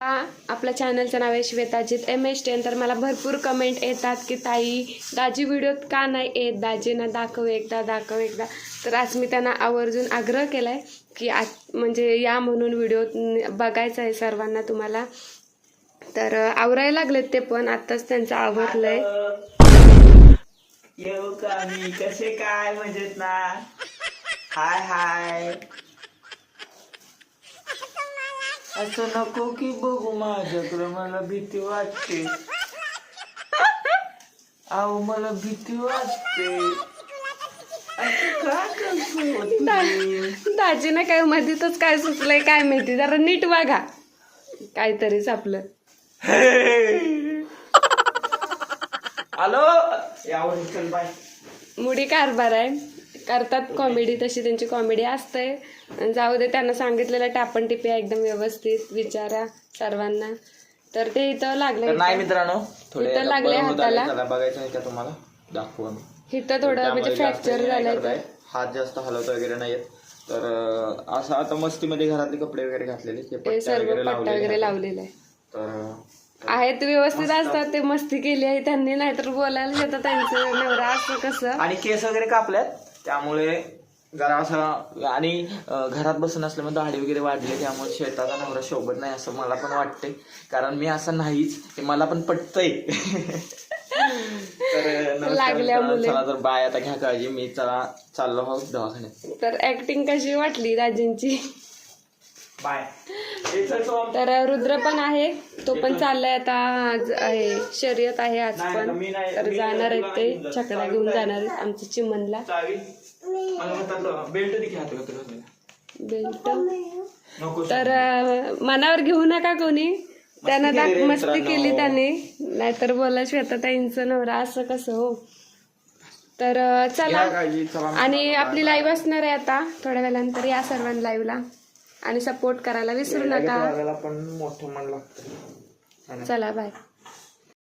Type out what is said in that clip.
हा आपल्या चॅनलचं नाव आहे श्वेताजीत एम एच टेन तर मला भरपूर कमेंट येतात की ताई दाजी व्हिडिओत का नाही येत? दाजींना दाखव एकदा दाखव एकदा. तर आज मी त्यांना आवर्जून आग्रह केला आहे की आज म्हणजे या म्हणून व्हिडिओ बघायचा आहे सर्वांना तुम्हाला. तर आवरायला लागलेत ते पण आत्ताच त्यांचं आवरलं आहे येऊ का मी? कसे काय म्हणजेत ना? हाय हाय. असं नको की बघू माझ्याकडे मला भीती वाटते. अहो मला भीती वाटते. करतो तुम्ही? दाजीनं काय मध्येच काय सुचलंय काय माहिती? जरा नीट वागा. काहीतरीच आपलं. यावर चल बाय मुडी कारभार आहे. करतात कॉमेडी तशी त्यांची कॉमेडी असते. जाऊ दे त्यांना सांगितलेलं टापण टिपी एकदम व्यवस्थित विचारा सर्वांना. तर ते इथं लागले नाही मित्रांनो इथं लागले. हाताला. बघायचं नाही का तुम्हाला? दाखवू आम्ही. इथं थोडं म्हणजे फ्रॅक्चर नाही झालंय हात जास्त हलवत वगैरे नाहीत तर असं आता मस्तीमध्ये घरातले कपडे वगैरे घातलेले ते सर्व पट्टा वगैरे. लावलेला आहे. तर आहेत व्यवस्थित असतात ते मस्ती केली आहे त्यांनी नाहीतर बोलायला येतं त्यांचं नवरा असं कसं. आणि केस वगैरे कापल्यात? त्यामुळे जरा असं आणि घरात बसून असल्यामुळे दाढी वगैरे वाढली त्यामुळे शेताचा नवरा शोभत नाही असं मला पण वाटते कारण मी असं नाहीच ते मला पण पटतंय. तर. चला तर बाय आता घ्या काळजी मी चला चाललो आहोत दवाखान्यात. तर ऍक्टिंग कशी वाटली दाजींची बाय. तर रुद्र पण आहे. तो पण चाललाय आता आज आहे. शर्यत आहे आज पण. तर जाणार आहेत ते. छकडा घेऊन जाणार आहेत आमच्या चिमनला बेल्ट तर मनावर घेऊ नका कोणी. त्यानं दाख- मस्ती. केली त्याने. नाहीतर बोला श्वेताताईंचं नवरा असं कसं हो. तर चला. आणि आपली लाईव्ह असणार आहे आता. थोड्या वेळानंतर या सर्वांना लाईव्हला आणि सपोर्ट करायला विसरू नका. पण मोठं मन लागतं. चला बाय